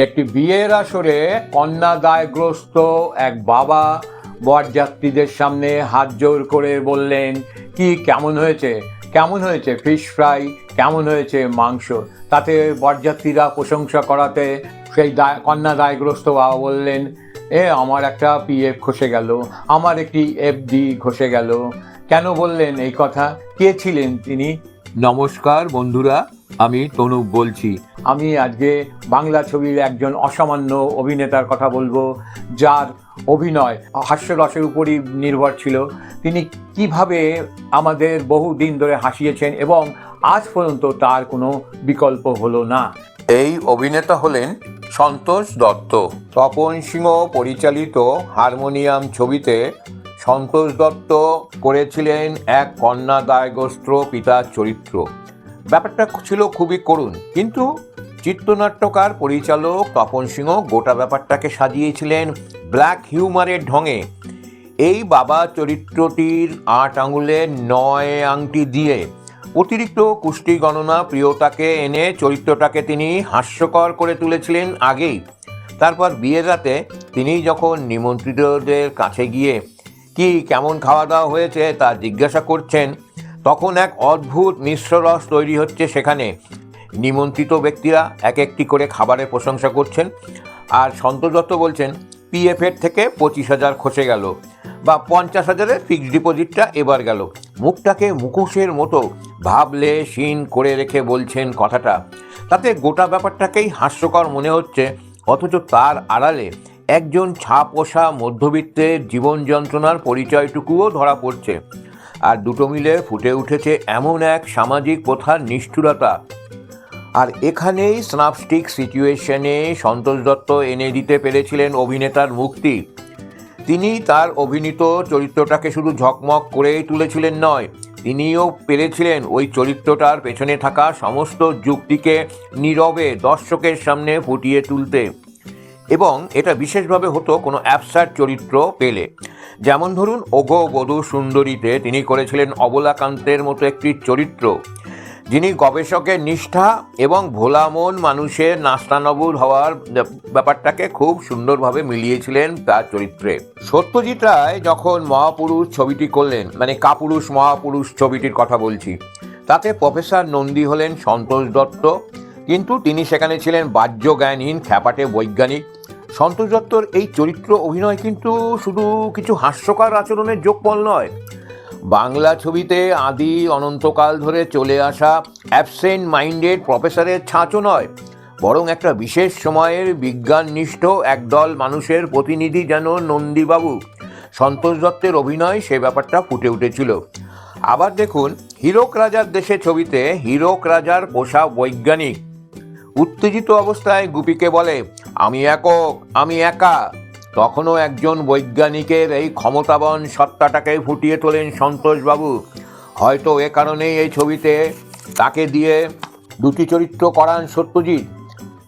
একটি বিয়ের আসরে কন্যাদায়গ্রস্ত এক বাবা বরযাত্রীদের সামনে হাত জোর করে বললেন, কি, কেমন হয়েছে? কেমন হয়েছে? ফিশ ফ্রাই কেমন হয়েছে মাংস? তাতে বরযাত্রীরা প্রশংসা করাতে সেই দায়, কন্যা দায়গ্রস্ত বাবা বললেন, এ, আমার একটা পিএফ খসে গেল, আমার একটি এফডি খসে গেল। কেন বললেন এই কথা? কে ছিলেন তিনি? নমস্কার, বন্ধুরা। আমি তনুপ বলছি, আমি আজকে বাংলা ছবির একজন অসামান্য অভিনেতার কথা বলব, যার অভিনয় হাস্যরসের উপরই নির্ভর ছিল। তিনি কীভাবে আমাদের বহু দিন ধরে হাসিয়েছেন এবং আজ পর্যন্ত তার কোনো বিকল্প হলো না। এই অভিনেতা হলেন সন্তোষ দত্ত। তপন সিংহ পরিচালিত হারমোনিয়াম ছবিতে সন্তোষ দত্ত করেছিলেন এক কন্যা দায়গ্রস্ত পিতার চরিত্র। ব্যাপারটা ছিল খুবই করুণ। কিন্তু চিত্রনাট্যকার পরিচালক তপন সিংহ গোটা ব্যাপারটাকে সাজিয়েছিলেন ব্ল্যাক হিউমারের ঢঙে। এই বাবা চরিত্রটির আট আঙুলের নয় আংটি দিয়ে অতিরিক্ত কুষ্টি গণনা প্রিয়তাকে এনে চরিত্রটাকে তিনি হাস্যকর করে তুলেছিলেন আগেই। তারপর বিয়ের রাতে তিনি যখন নিমন্ত্রিতদের কাছে গিয়ে, কি কেমন খাওয়া দাওয়া হয়েছে? তা জিজ্ঞাসা করছেন তখন এক অদ্ভুত মিশ্র রস তৈরি হচ্ছে সেখানে। নিমন্ত্রিত ব্যক্তিরা এক একটি করে খাবারের প্রশংসা করছেন আর সন্তোষ দত্ত বলছেন পিএফের থেকে পঁচিশ হাজার খসে গেল বা পঞ্চাশ হাজারের ফিক্সড ডিপোজিটটা এবার গেল। মুখটাকে মুখোশের মতো ভাবলে শিন করে রেখে বলছেন কথাটা। তাতে গোটা ব্যাপারটাকেই হাস্যকর মনে হচ্ছে, অথচ তার আড়ালে একজন ছাপোষা মধ্যবিত্তের জীবন যন্ত্রণার পরিচয়টুকুও ধরা পড়ছে। আর দুটো মিলে ফুটে উঠেছে এমন এক সামাজিক প্রথার নিষ্ঠুরতা। আর এখানেই স্নাপস্টিক সিচুয়েশনে সন্তোষ দত্ত এনে দিতে পেরেছিলেন অভিনেতার মুক্তি। তিনি তার অভিনীত চরিত্রটাকে শুধু ঝকমক করেই তুলেছিলেন নয়, তিনিও পেরেছিলেন ওই চরিত্রটার পেছনে থাকা সমস্ত যুক্তিকে নীরবে দর্শকের সামনে ফুটিয়ে তুলতে। এবং এটা বিশেষভাবে হতো কোনো অ্যাপসার চরিত্র পেলে। যেমন ধরুন, ওগো বধূ সুন্দরীতে তিনি করেছিলেন অবলাকান্তের মতো একটি চরিত্র। যিনি গবেষকের নিষ্ঠা এবং ভোলা মন মানুষের নাস্তানবুল হওয়ার ব্যাপারটাকে খুব সুন্দরভাবে মিলিয়েছিলেন তার চরিত্রে। সত্যজিৎ রায় যখন মহাপুরুষ ছবিটি করলেন মানে কাপুরুষ মহাপুরুষ ছবিটির কথা বলছি, তাতে প্রফেসর নন্দী হলেন সন্তোষ দত্ত, কিন্তু তিনি সেখানে ছিলেন বাহ্য জ্ঞানহীন খ্যাপাটে বৈজ্ঞানিক। সন্তোষ দত্তর এই চরিত্র অভিনয় কিন্তু শুধু কিছু হাস্যকর আচরণের যোগফল নয়। বাংলা ছবিতে আদি অনন্তকাল ধরে চলে আসা অ্যাবসেন্ট মাইন্ডেড প্রফেসরের ছাঁচও নয়, বরং একটা বিশেষ সময়ের বিজ্ঞাননিষ্ঠ একদল মানুষের প্রতিনিধি যেন নন্দীবাবু। সন্তোষ দত্তের অভিনয় সে ব্যাপারটা ফুটে উঠেছিল। আবার দেখুন, হীরক রাজার দেশে ছবিতে হীরক রাজার পোষা বৈজ্ঞানিক। উত্তেজিত অবস্থায় গুপিকে বলে আমি একক আমি একা। তখনও একজন বৈজ্ঞানিকের এই ক্ষমতাবান সত্তাটাকে ফুটিয়ে তোলেন সন্তোষবাবু। হয়তো এ কারণেই এই ছবিতে তাকে দিয়ে দুটি চরিত্র করান সত্যজিৎ।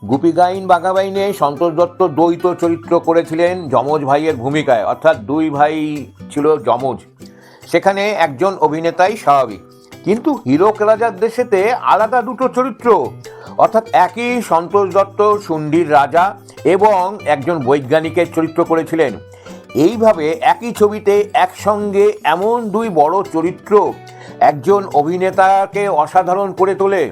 গুপিগাইন বাঘাবাইনে সন্তোষ দত্ত দ্বৈত চরিত্র করেছিলেন যমজ ভাইয়ের ভূমিকায়, অর্থাৎ দুই ভাই ছিল যমজ। সেখানে একজন অভিনেতাই স্বাভাবিক। কিন্তু হীরক রাজার দেশেতে আলাদা দুটো চরিত্র। অর্থাৎ একই সন্তোষ দত্ত সুন্ডির রাজা এবং একজন বৈজ্ঞানিকের চরিত্র করেছিলেন। এইভাবে একই ছবিতে একসঙ্গে এমন দুই বড় চরিত্র একজন অভিনেতাকে অসাধারণ করে তোলে,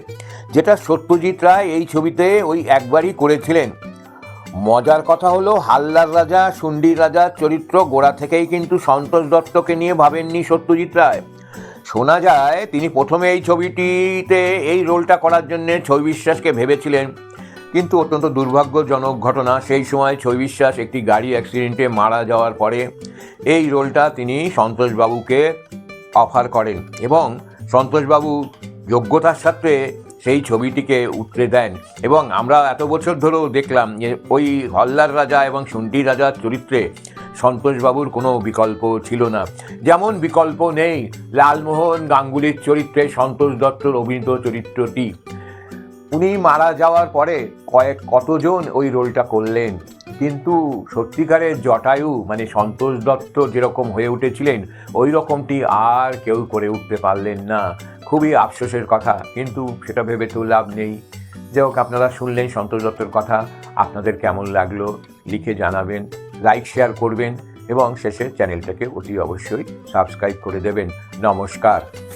যেটা সত্যজিৎ রায় এই ছবিতে ওই একবারই করেছিলেন। মজার কথা হলো হাল্লার রাজা সুন্ডির রাজার চরিত্র গোড়া থেকেই কিন্তু সন্তোষ দত্তকে নিয়ে ভাবেননি সত্যজিৎ রায়। শোনা যায়, তিনি প্রথমে এই ছবিটিতে এই রোলটা করার জন্য ছবি বিশ্বাসকে ভেবেছিলেন। কিন্তু অত্যন্ত দুর্ভাগ্যজনক ঘটনা, সেই সময় ছবি বিশ্বাস একটি গাড়ি অ্যাক্সিডেন্টে মারা যাওয়ার পরে এই রোলটা তিনি সন্তোষবাবুকে অফার করেন এবং সন্তোষবাবু যোগ্যতার সাথে সেই ছবিটিকে উতরে দেন। এবং আমরা এত বছর ধরেও দেখলাম যে ওই হল্লার রাজা এবং শুন্টি রাজার চরিত্রে সন্তোষবাবুর কোনো বিকল্প ছিল না। যেমন বিকল্প নেই লালমোহন গাঙ্গুলির চরিত্রে সন্তোষ দত্তর অভিনীত চরিত্রটি। উনি মারা যাওয়ার পরে কয়েক কতজন ওই রোলটা করলেন। কিন্তু সত্যিকারের জটায়ু মানে সন্তোষ দত্ত যেরকম হয়ে উঠেছিলেন, ওই রকমটি আর কেউ করে উঠতে পারলেন না। খুবই আফসোসের কথা, কিন্তু সেটা ভেবে তো লাভ নেই। যাই হোক, আপনারা শুনলেন সন্তোষ দত্তর কথা। আপনাদের কেমন লাগল, লিখে জানাবেন। লাইক শেয়ার করবেন এবং শেষে চ্যানেলটাকে অতি অবশ্যই সাবস্ক্রাইব করে দেবেন। নমস্কার।